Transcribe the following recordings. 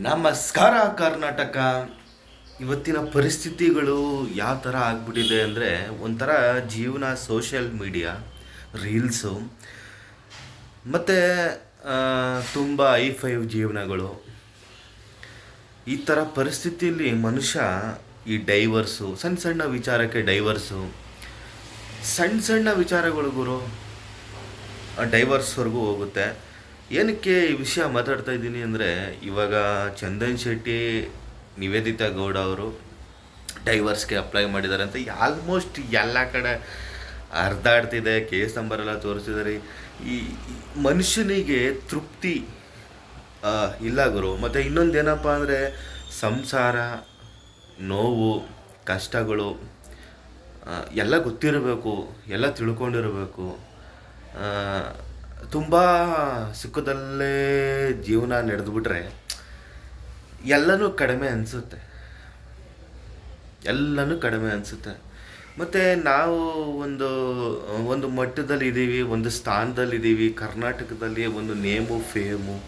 ನಮಸ್ಕಾರ ಕರ್ನಾಟಕ ಇವತ್ತಿನ ಪರಿಸ್ಥಿತಿಗಳು ಯಾವ ಥರ ಆಗ್ಬಿಟ್ಟಿದೆ ಅಂದರೆ ಒಂಥರ ಜೀವನ ಸೋಷಿಯಲ್ ಮೀಡಿಯಾ, ರೀಲ್ಸು, ಮತ್ತು ತುಂಬ ಐ ಫೈವ್ ಜೀವನಗಳು. ಈ ಥರ ಪರಿಸ್ಥಿತಿಯಲ್ಲಿ ಮನುಷ್ಯ ಈ ಡೈವರ್ಸು, ಸಣ್ಣ ಸಣ್ಣ ವಿಚಾರಕ್ಕೆ ಡೈವರ್ಸು. ಸಣ್ಣ ಸಣ್ಣ ವಿಚಾರಗಳು ಗುರು ಡೈವರ್ಸ್ವರೆಗೂ ಹೋಗುತ್ತೆ. ಏನಕ್ಕೆ ಈ ವಿಷಯ ಮಾತಾಡ್ತಾ ಇದ್ದೀನಿ ಅಂದರೆ, ಇವಾಗ ಚಂದನ್ ಶೆಟ್ಟಿ, ನಿವೇದಿತಾ ಗೌಡ ಅವರು ಡೈವರ್ಸ್ಗೆ ಅಪ್ಲೈ ಮಾಡಿದ್ದಾರೆ ಅಂತ ಆಲ್ಮೋಸ್ಟ್ ಎಲ್ಲ ಕಡೆ ಹರಿದಾಡ್ತಿದೆ ಕೇಸ್ ನಂಬರ್ ಎಲ್ಲ ತೋರಿಸಿದ್ದಾರೆ. ಈ ಮನುಷ್ಯನಿಗೆ ತೃಪ್ತಿ ಇಲ್ಲ ಗುರು. ಮತ್ತು ಇನ್ನೊಂದು ಏನಪ್ಪ ಅಂದರೆ, ಸಂಸಾರ, ನೋವು, ಕಷ್ಟಗಳು ಎಲ್ಲ ಗೊತ್ತಿರಬೇಕು, ಎಲ್ಲ ತಿಳ್ಕೊಂಡಿರಬೇಕು. ತುಂಬ ಸುಖದಲ್ಲೇ ಜೀವನ ನಡೆದುಬಿಟ್ರೆ ಎಲ್ಲನೂ ಕಡಿಮೆ ಅನಿಸುತ್ತೆ. ಎಲ್ಲನೂ ಕಡಿಮೆ ಅನಿಸುತ್ತೆ. ಮತ್ತು ನಾವು ಒಂದು ಒಂದು ಮಟ್ಟದಲ್ಲಿ ಇದ್ದೀವಿ ಒಂದು ಸ್ಥಾನದಲ್ಲಿ ಇದ್ದೀವಿ ಕರ್ನಾಟಕದಲ್ಲಿ ಒಂದು ನೇಮು, ಫೇಮು,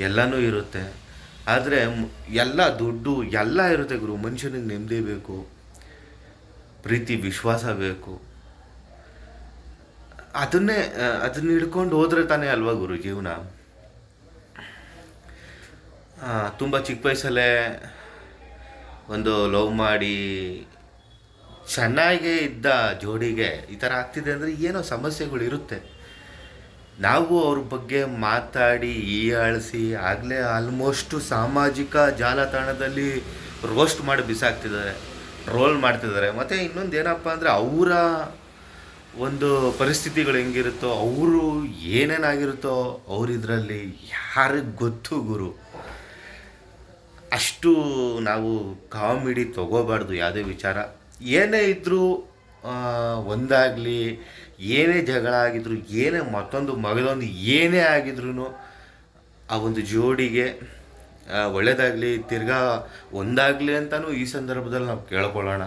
ಎಲ್ಲನೂ ಇರುತ್ತೆ. ಆದರೆ ಎಲ್ಲ ದುಡ್ಡು ಎಲ್ಲ ಇರುತ್ತೆ ಗುರು. ಮನುಷ್ಯನಿಗೆ ನೆಮ್ಮದಿ ಬೇಕು, ಪ್ರೀತಿ, ವಿಶ್ವಾಸ ಬೇಕು. ಅದನ್ನೇ ಅದನ್ನ ಹಿಡ್ಕೊಂಡು ಹೋದ್ರೆ ತಾನೇ ಅಲ್ವಾ ಗುರು ಜೀವನ? ತುಂಬ ಚಿಕ್ಕ ವಯಸ್ಸಲ್ಲೇ ಒಂದು ಲವ್ ಮಾಡಿ ಚೆನ್ನಾಗೇ ಇದ್ದ ಜೋಡಿಗೆ ಈ ಥರ ಆಗ್ತಿದೆ ಅಂದರೆ ಏನೋ ಸಮಸ್ಯೆಗಳು ಇರುತ್ತೆ. ನಾವು ಅವ್ರ ಬಗ್ಗೆ ಮಾತಾಡಿ ಈಯಾಳಿಸಿ ಆಗಲೇ ಆಲ್ಮೋಸ್ಟು ಸಾಮಾಜಿಕ ಜಾಲತಾಣದಲ್ಲಿ ರೋಸ್ಟ್ ಮಾಡಿ ಬಿಸಾಕ್ತಿದ್ದಾರೆ ರೋಲ್ ಮಾಡ್ತಿದ್ದಾರೆ. ಮತ್ತು ಇನ್ನೊಂದು ಏನಪ್ಪ ಅಂದರೆ ಅವರ ಒಂದು ಪರಿಸ್ಥಿತಿಗಳು ಹೆಂಗಿರುತ್ತೋ, ಅವರು ಏನೇನಾಗಿರುತ್ತೋ ಅವ್ರ ಇದರಲ್ಲಿ ಯಾರಿಗೆ ಗೊತ್ತು ಗುರು? ಅಷ್ಟು ನಾವು ಕಾಮಿಡಿ ತಗೋಬಾರ್ದು, ಯಾವುದೇ ವಿಚಾರ. ಏನೇ ಇದ್ದರೂ ಒಂದಾಗಲಿ, ಏನೇ ಜಗಳ ಆಗಿದ್ರು, ಏನೇ ಮತ್ತೊಂದು ಮಗದೊಂದು ಏನೇ ಆಗಿದ್ರು ಆ ಒಂದು ಜೋಡಿಗೆ ಒಳ್ಳೆಯದಾಗಲಿ ತಿರ್ಗಾ ಒಂದಾಗಲಿ ಅಂತಲೂ ಈ ಸಂದರ್ಭದಲ್ಲಿ ನಾವು ಕೇಳ್ಕೊಳ್ಳೋಣ.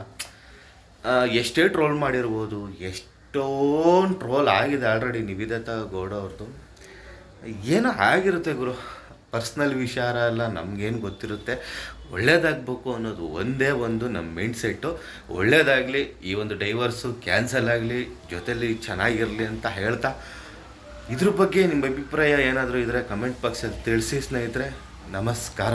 ಎಷ್ಟೇ ಟ್ರೋಲ್ ಮಾಡಿರ್ಬೋದು ಎಷ್ಟೊಂದು ಟ್ರೋಲ್ ಆಗಿದೆ ಆಲ್ರೆಡಿ ನಿವೇದಿತಾ ಗೌಡ ಅವ್ರದ್ದು ಏನೋ ಆಗಿರುತ್ತೆ ಗುರು. ಪರ್ಸ್ನಲ್ ವಿಚಾರ ಎಲ್ಲ ನಮಗೇನು ಗೊತ್ತಿರುತ್ತೆ. ಒಳ್ಳೇದಾಗಬೇಕು ಅನ್ನೋದು ಒಂದೇ ಒಂದು ನಮ್ಮ ಮೈಂಡ್ ಸೆಟ್ಟು ಒಳ್ಳೇದಾಗಲಿ, ಈ ಒಂದು ಡೈವರ್ಸು ಕ್ಯಾನ್ಸಲ್ ಆಗಲಿ, ಜೊತೆಲಿ ಚೆನ್ನಾಗಿರಲಿ ಅಂತ ಹೇಳ್ತಾ. ಇದ್ರ ಬಗ್ಗೆ ನಿಮ್ಮ ಅಭಿಪ್ರಾಯ ಏನಾದರೂ ಇದ್ದರೆ ಕಮೆಂಟ್ ಬಾಕ್ಸಲ್ಲಿ ತಿಳಿಸಿ ಸ್ನೇಹಿತರೆ. ನಮಸ್ಕಾರ.